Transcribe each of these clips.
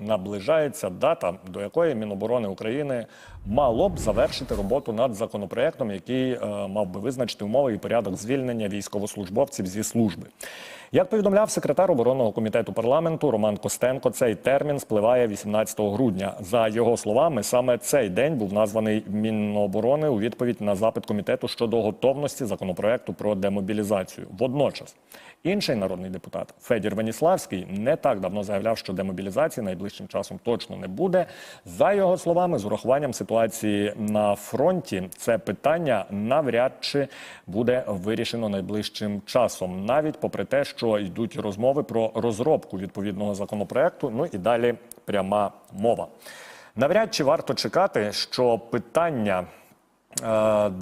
наближається дата, до якої Міноборони України мало б завершити роботу над законопроектом, який е, мав би визначити умови і порядок звільнення військовослужбовців зі служби. Як повідомляв секретар оборонного комітету парламенту Роман Костенко, цей термін спливає 18 грудня. За його словами, саме цей день був названий Міноборони у відповідь на запит комітету щодо готовності законопроекту про демобілізацію. Водночас інший народний депутат Федір Веніславський не так давно заявляв, що демобілізації найближчим часом точно не буде. За його словами, з урахуванням ситуації на фронті, це питання навряд чи буде вирішено найближчим часом, навіть попри те, що йдуть розмови про розробку відповідного законопроекту. Ну і далі пряма мова. Навряд чи варто чекати, що питання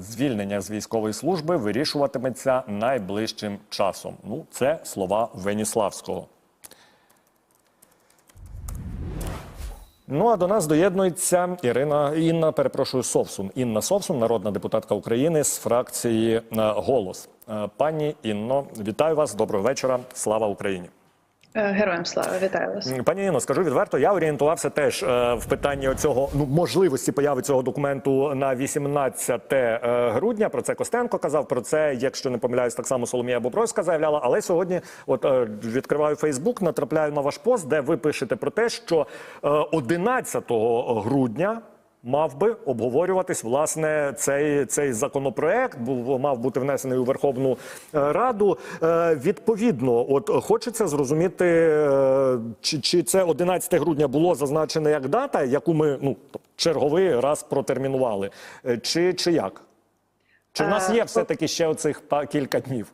звільнення з військової служби вирішуватиметься найближчим часом. Ну, це слова Веніславського. Ну а до нас доєднується Ірина Інна, перепрошую, Совсун. Інна Совсун, народна депутатка України з фракції е, Голос. Е, Пані Інно, вітаю вас. Доброго вечора. Слава Україні. Е, Героям слава, вітаю вас. Пані Інно, скажу відверто, я орієнтувався теж е, в питанні цього ну можливості появи цього документу на 18 е, грудня. Про це Костенко казав. Про це, якщо не помиляюсь, так само Соломія Бобровська заявляла. Але сьогодні, от відкриваю Фейсбук, натрапляю на ваш пост, де ви пишете про те, що е, 11 грудня. Мав би обговорюватись власне цей цей законопроект, був мав бути внесений у Верховну е, Раду. Е, відповідно, от хочеться зрозуміти, е, чи, чи це 11 грудня було зазначене як дата, яку ми ну черговий раз протермінували, е, чи, чи як? Чи в нас є все таки ще оцих кілька днів?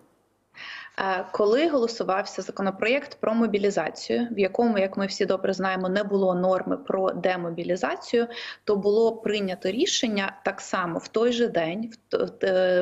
Е, Коли голосувався законопроєкт про мобілізацію, в якому, як ми всі добре знаємо, не було норми про демобілізацію, то було прийнято рішення так само в той же день,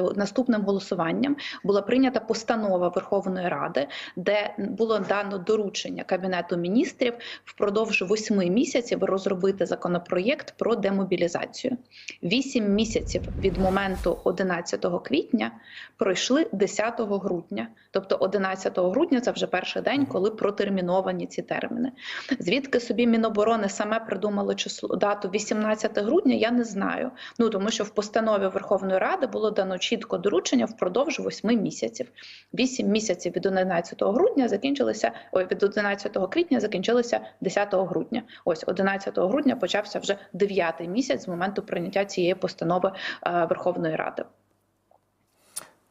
в наступним голосуванням була прийнята постанова Верховної Ради, де було дано доручення Кабінету міністрів впродовж восьми місяців розробити законопроєкт про демобілізацію. Вісім місяців від моменту 11 квітня пройшли 10 грудня. Тобто 11 грудня це вже перший день, коли протерміновані ці терміни. Звідки собі Міноборони саме придумало число дату 18 грудня, я не знаю. Ну тому що в постанові Верховної Ради було дано чітко доручення впродовж 8 місяців. 8 місяців від 11 грудня закінчилися ой, від 11 квітня закінчилися 10 грудня. Ось 11 грудня почався вже 9 місяць з моменту прийняття цієї постанови е, Верховної Ради.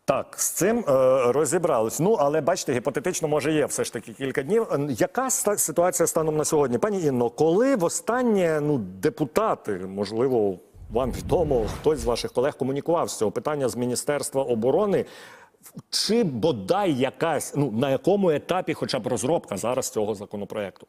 Так, з цим е, розібрались. Ну, але бачите, гіпотетично, може, є все ж таки кілька днів. Яка ситуація станом на сьогодні? Пані Інно, коли востаннє ну, депутати, можливо, вам відомо, хтось з ваших колег комунікував з цього питання з Міністерства оборони? Чи бодай якась, ну на якому етапі хоча б розробка зараз цього законопроекту?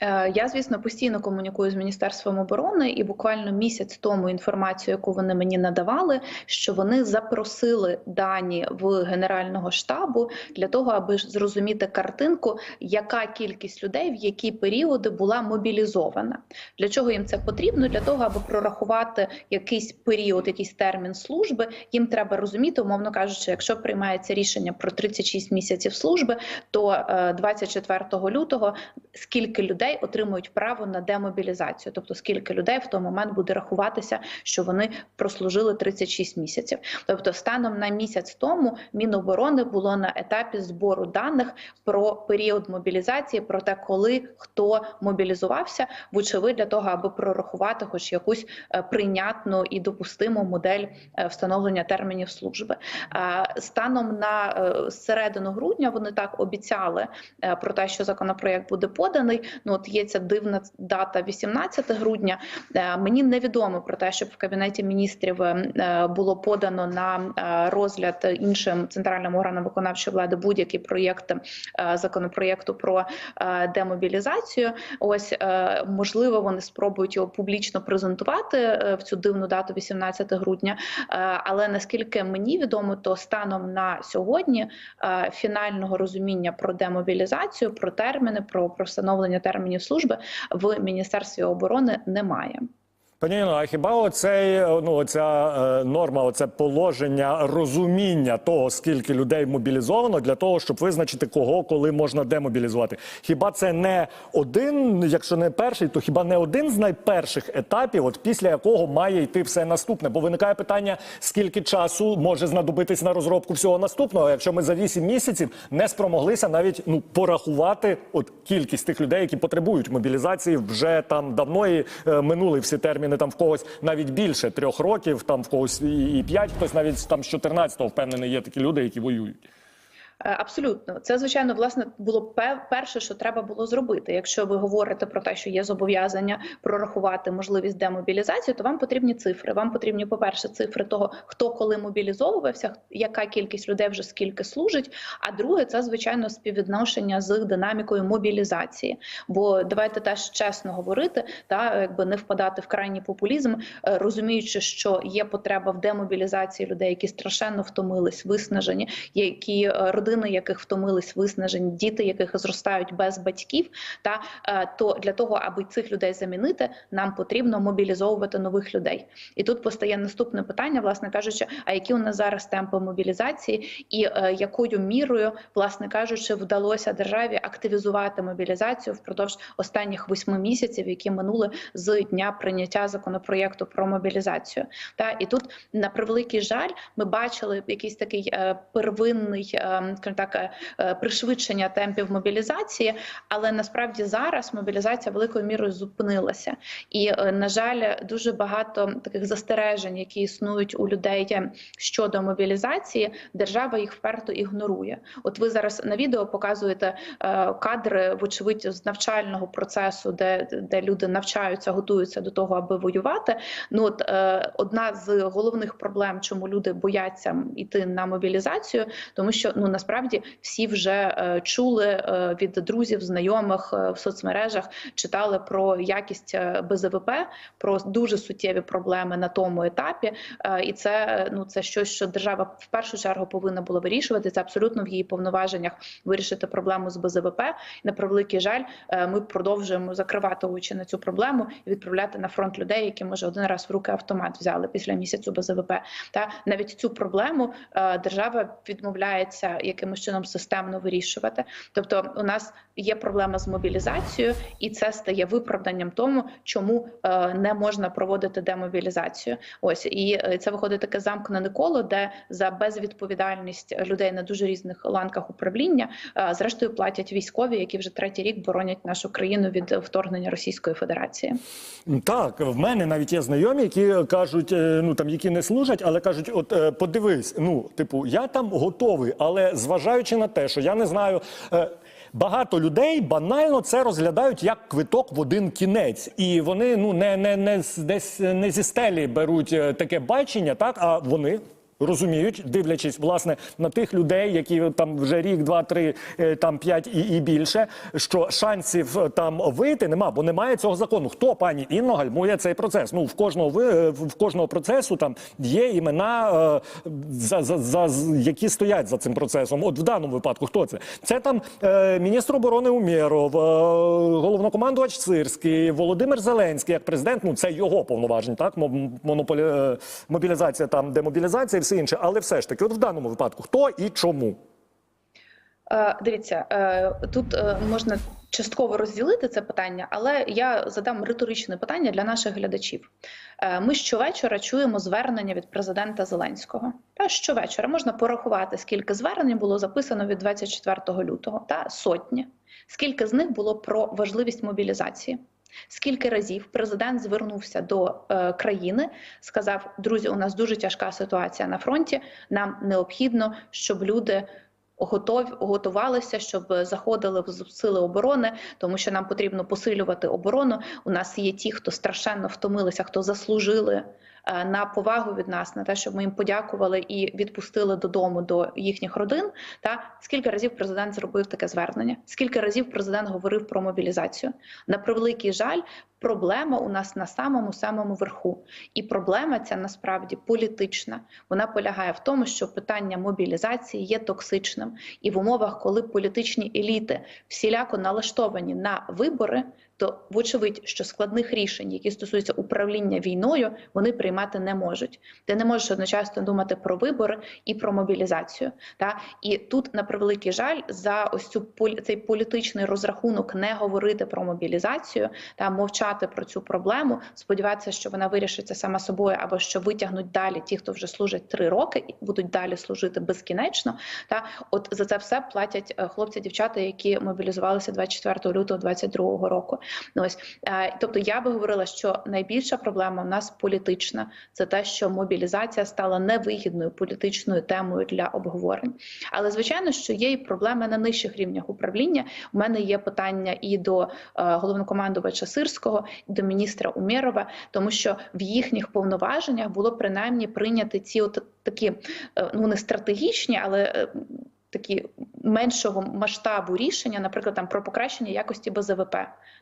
Е, Я, звісно, постійно комунікую з міністерством оборони, і буквально місяць тому інформацію, яку вони мені надавали, що вони запросили дані в генерального штабу для того, аби зрозуміти картинку, яка кількість людей в які періоди була мобілізована. Для чого їм це потрібно? Для того, аби прорахувати якийсь період, якийсь термін служби. Їм треба розуміти, умовно кажучи, якщо приймається рішення про 36 місяців служби, то е, 24 лютого скільки людей отримують право на демобілізацію, тобто скільки людей в той момент буде рахуватися, що вони прослужили 36 місяців. Тобто, станом на місяць тому Міноборони було на етапі збору даних про період мобілізації, про те, коли хто мобілізувався, вочевидь для того, аби прорахувати хоч якусь е, прийнятну і допустиму модель е, встановлення термінів служби. Е, Станом на середину грудня вони так обіцяли про те, що законопроект буде поданий. Ну от є ця дивна дата 18 грудня. Е, Мені невідомо про те, щоб в кабінеті міністрів е, було подано на е, розгляд іншим центральним органам виконавчої влади будь-який проєкт е, законопроєкту про е, демобілізацію. Ось е, можливо, вони спробують його публічно презентувати е, в цю дивну дату 18 грудня. Е, Але наскільки мені відомо, то станом на сьогодні е, фінального розуміння про демобілізацію, про терміни, про, про встановлення термінів служби в міністерстві оборони немає. Пані Іно, а хіба оцей, е, ну, оця е, норма, оце положення розуміння того, скільки людей мобілізовано для того, щоб визначити, кого коли можна демобілізувати? Хіба це не один, якщо не перший, то хіба не один з найперших етапів, от після якого має йти все наступне? Бо виникає питання, скільки часу може знадобитись на розробку всього наступного, якщо ми за 8 місяців не спромоглися навіть ну порахувати от кількість тих людей, які потребують мобілізації вже там давно і е, минули всі терміни. Там в когось навіть більше трьох років, там в когось і, і п'ять, хтось навіть там з 14-го впевнений, є такі люди, які воюють. Е, Абсолютно, це звичайно власне було перше, що треба було зробити. Якщо ви говорите про те, що є зобов'язання прорахувати можливість демобілізації, то вам потрібні цифри. Вам потрібні, по перше, цифри того, хто коли мобілізовувався, яка кількість людей вже скільки служить. А друге, це звичайно співвідношення з динамікою мобілізації. Бо давайте теж чесно говорити, та якби не впадати в крайній популізм, е, розуміючи, що є потреба в демобілізації людей, які страшенно втомились, виснажені, які е, родини яких втомились, виснажені, діти, яких зростають без батьків. Та е, то для того, аби цих людей замінити, нам потрібно мобілізовувати нових людей. І тут постає наступне питання, власне кажучи, а які у нас зараз темпи мобілізації, і е, якою мірою, власне кажучи, вдалося державі активізувати мобілізацію впродовж останніх восьми місяців, які минули з дня прийняття законопроєкту про мобілізацію. Та і тут на превеликий жаль, ми бачили якийсь такий е, первинний, е, скажімо так, е, е, пришвидшення темпів мобілізації, але насправді зараз мобілізація великою мірою зупинилася. І е, на жаль, дуже багато таких застережень, які існують у людей щодо мобілізації, держава їх вперто ігнорує. От ви зараз на відео показуєте кадри, вочевидь, з навчального процесу, де, де люди навчаються, готуються до того, аби воювати. Ну от одна з головних проблем, чому люди бояться йти на мобілізацію, тому що ну насправді всі вже е, чули е, від друзів, знайомих е, в соцмережах, читали про якість БЗВП, про дуже суттєві проблеми на тому етапі. І це ну це щось, що держава в першу чергу повинна була вирішувати. Це абсолютно в її повноваженнях вирішити проблему з БЗВП. На превеликий жаль, ми продовжуємо закривати очі на цю проблему і відправляти на фронт людей, які може один раз в руки автомат взяли після місяцю БЗВП. Та навіть цю проблему держава відмовляється якимось чином системно вирішувати. Тобто, у нас є проблема з мобілізацією, і це стає виправданням тому, чому е, не можна проводити демобілізацію. Ось і е, це виходить таке замкнене коло, де за безвідповідальність людей на дуже різних ланках управління е, зрештою платять військові, які вже третій рік боронять нашу країну від вторгнення Російської Федерації. Так, в мене навіть є знайомі, які кажуть, ну там які не служать, але кажуть: от подивись, ну типу, я там готовий, але зважаючи на те, що я не знаю. е, Багато людей банально це розглядають як квиток в один кінець, і вони ну не, не, не десь не зі стелі беруть е, таке бачення, так а вони. Розуміють, дивлячись власне на тих людей, які там вже рік, два, три, е, там п'ять і, і більше, що шансів е, там вийти нема, бо немає цього закону. Хто пані Інно гальмує цей процес? Ну в кожного е, в кожного процесу там є імена, е, за, за, за які стоять за цим процесом. От в даному випадку хто це? Це там е, міністр оборони Умєров, е, головнокомандувач Сирський, Володимир Зеленський як президент. Ну це його повноважень, так Мо- монополі е, мобілізація, там демобілізація, все інше. Але все ж таки, от в даному випадку, хто і чому? Е, Дивіться, е, тут е, можна частково розділити це питання, але я задам риторичне питання для наших глядачів. Ми щовечора чуємо звернення від президента Зеленського. Та щовечора можна порахувати, скільки звернень було записано від 24 лютого, та сотні. Скільки з них було про важливість мобілізації? Скільки разів президент звернувся до е, країни, сказав: друзі, у нас дуже тяжка ситуація на фронті. Нам необхідно, щоб люди готові готувалися, щоб заходили в сили оборони, тому що нам потрібно посилювати оборону. У нас є ті, хто страшенно втомилися, хто заслужили на повагу від нас, на те, щоб ми їм подякували і відпустили додому до їхніх родин. Та скільки разів президент зробив таке звернення? Скільки разів президент говорив про мобілізацію? На превеликий жаль, проблема у нас на самому самому верху, і проблема ця насправді політична. Вона полягає в тому, що питання мобілізації є токсичним, і в умовах, коли політичні еліти всіляко налаштовані на вибори. То вочевидь, що складних рішень, які стосуються управління війною, вони приймати не можуть. Ти не можеш одночасно думати про вибори і про мобілізацію. Та і тут, на превеликий жаль, за ось цю цей політичний розрахунок не говорити про мобілізацію та мовчати про цю проблему, сподіватися, що вона вирішиться сама собою, або що витягнуть далі ті, хто вже служать три роки, і будуть далі служити безкінечно. Та от за це все платять е, хлопці, дівчата, які мобілізувалися 24 лютого 2022 року. Ось е, тобто, я би говорила, що найбільша проблема в нас політична. Це те, що мобілізація стала невигідною політичною темою для обговорень. Але звичайно, що є і проблеми на нижчих рівнях управління. У мене є питання і до е, головнокомандувача Сирського, і до міністра Умєрова, тому що в їхніх повноваженнях було принаймні прийняти ці от такі е, ну не стратегічні, але такі меншого масштабу рішення, наприклад, там про покращення якості БЗВП.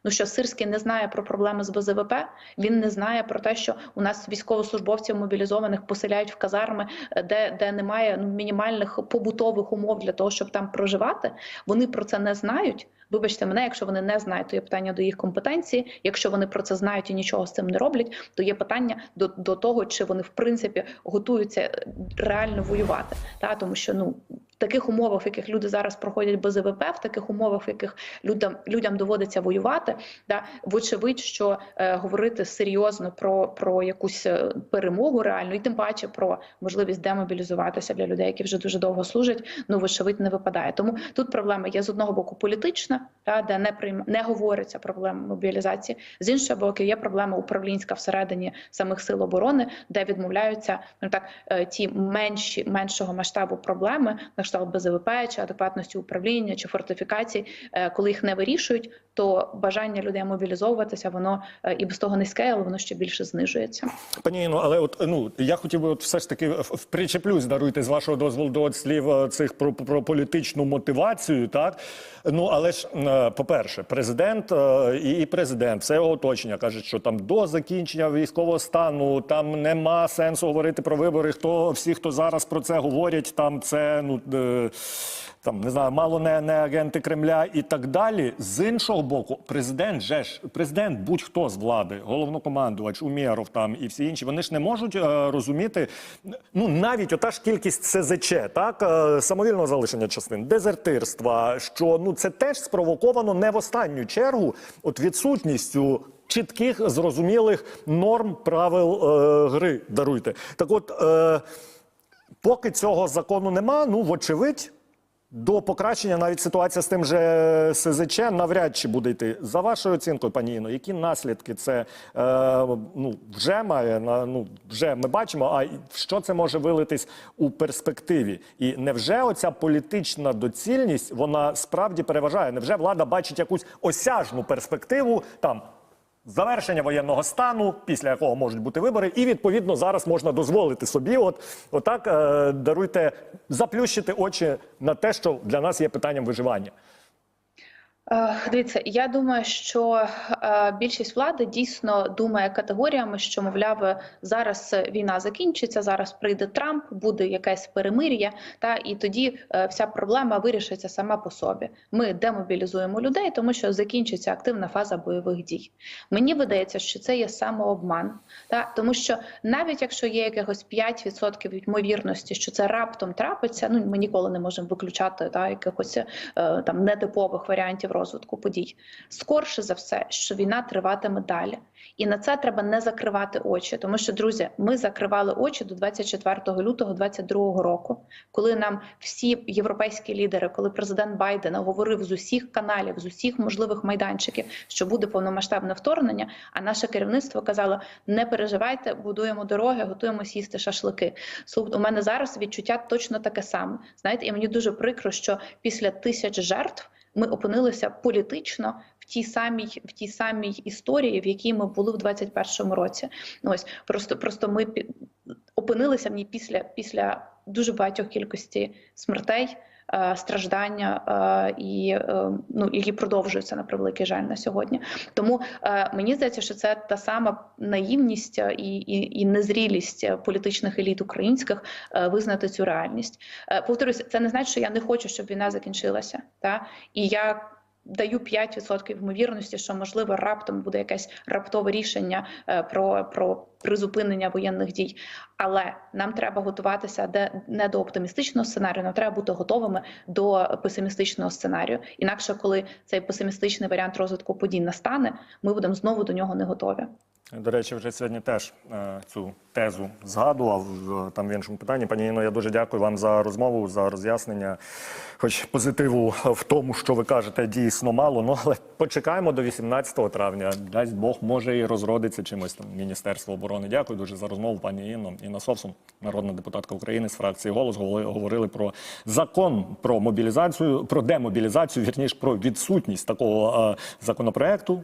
Ну що Сирський не знає про проблеми з БЗВП, він не знає про те, що у нас військовослужбовців мобілізованих поселяють в казарми, е, де, де немає ну, мінімальних побутових умов для того, щоб там проживати. Вони про це не знають. Вибачте мене, якщо вони не знають, то є питання до їх компетенції. Якщо вони про це знають і нічого з цим не роблять, то є питання до, до того, чи вони в принципі готуються е, реально воювати. Та тому що ну в таких умовах, в яких люди зараз проходять без ВВП, в таких умовах, в яких людям людям доводиться воювати, да вочевидь, що е, говорити серйозно про, про якусь е, перемогу реальну, і тим паче про можливість демобілізуватися для людей, які вже дуже довго служать. Ну вочевидь не випадає. Тому тут проблема є з одного боку політична, та де не прийм... не говориться проблема мобілізації. З іншого боку, є проблема управлінська всередині самих сил оборони, де відмовляються ну так е, ті менші меншого масштабу проблеми, на кшталт БЗВП чи адекватності управління чи фортифікацій, е, коли їх не вирішують, то бажання людей мобілізовуватися воно е, і без того низьке, але воно ще більше знижується. Пані Інно, але от ну я хотів би от все ж таки причеплюсь, даруйте з вашого дозволу до слів е, цих про, про політичну мотивацію, так ну але ж е, по-перше, президент е, і і президент, все його оточення кажуть, що там до закінчення військового стану там нема сенсу говорити про вибори. Хто всі, хто зараз про це говорять, там це ну. Там не знаю, мало не, не агенти Кремля і так далі. З іншого боку, президент же ж президент, будь-хто з влади, головнокомандувач, Умєров там і всі інші, вони ж не можуть е, розуміти. Ну навіть ота ж кількість СЗЧ, так е, самовільного залишення частин, дезертирства, що ну це теж спровоковано не в останню чергу, от відсутністю. Чітких зрозумілих норм правил е, гри даруйте. Так, от е, поки цього закону нема, ну вочевидь, до покращення навіть ситуація з тим же СЗЧ навряд чи буде йти. За вашою оцінкою, пані Іно, які наслідки це е, ну, вже має на ну вже ми бачимо. А що це може вилитись у перспективі? І невже оця політична доцільність вона справді переважає? Невже влада бачить якусь осяжну перспективу там? Завершення воєнного стану, після якого можуть бути вибори, і відповідно зараз можна дозволити собі, от отак е, даруйте заплющити очі на те, що для нас є питанням виживання. Е, Дивіться, я думаю, що е, більшість влади дійсно думає категоріями, що мовляв, зараз війна закінчиться, зараз прийде Трамп, буде якесь перемир'я, та і тоді е, вся проблема вирішиться сама по собі. Ми демобілізуємо людей, тому що закінчиться активна фаза бойових дій. Мені видається, що це є самообман, та тому що навіть якщо є якихось 5% ймовірності, що це раптом трапиться, ну ми ніколи не можемо виключати та якихось там нетипових варіантів розвитку подій. Скорше за все, що війна триватиме далі, і на це треба не закривати очі, тому що друзі, ми закривали очі до 24 лютого 2022 року, коли нам всі європейські лідери, коли президент Байден говорив з усіх каналів, з усіх можливих майданчиків, що буде повномасштабне вторгнення. А наше керівництво казало: не переживайте, будуємо дороги, готуємо сісти шашлики. У мене зараз відчуття точно таке саме. Знаєте, і мені дуже прикро, що після тисяч жертв ми опинилися політично в тій самій в тій самій історії, в якій ми були в 21-му році. Ну, Ось просто просто ми опинилися в ній після після дуже багатьох кількості смертей. Е, Страждання е, і е, ну які продовжуються на превеликий жаль на сьогодні. Тому мені здається, що це та сама наївність і, і, і незрілість політичних еліт українських визнати цю реальність. Повторюсь, це не значить, що я не хочу, щоб війна закінчилася. Та і я даю 5% ймовірності, що можливо раптом буде якесь раптове рішення е, про, про призупинення воєнних дій. Але нам треба готуватися де не до оптимістичного сценарію, нам треба бути готовими до песимістичного сценарію. Інакше, коли цей песимістичний варіант розвитку подій настане, ми будемо знову до нього не готові. До речі, вже сьогодні теж е, цю тезу згадував е, там в іншому питанні. Пані Іно, я дуже дякую вам за розмову, за роз'яснення. Хоч позитиву в тому, що ви кажете, дійсно мало. Ну але почекаємо до 18 травня. Дасть Бог, може і розродиться чимось там Міністерство оборони. Дякую дуже за розмову, пані Інно. Інна Совсун, народна депутатка України з фракції голос, говорили- про закон про мобілізацію, про демобілізацію, вірніше про відсутність такого е, законопроекту.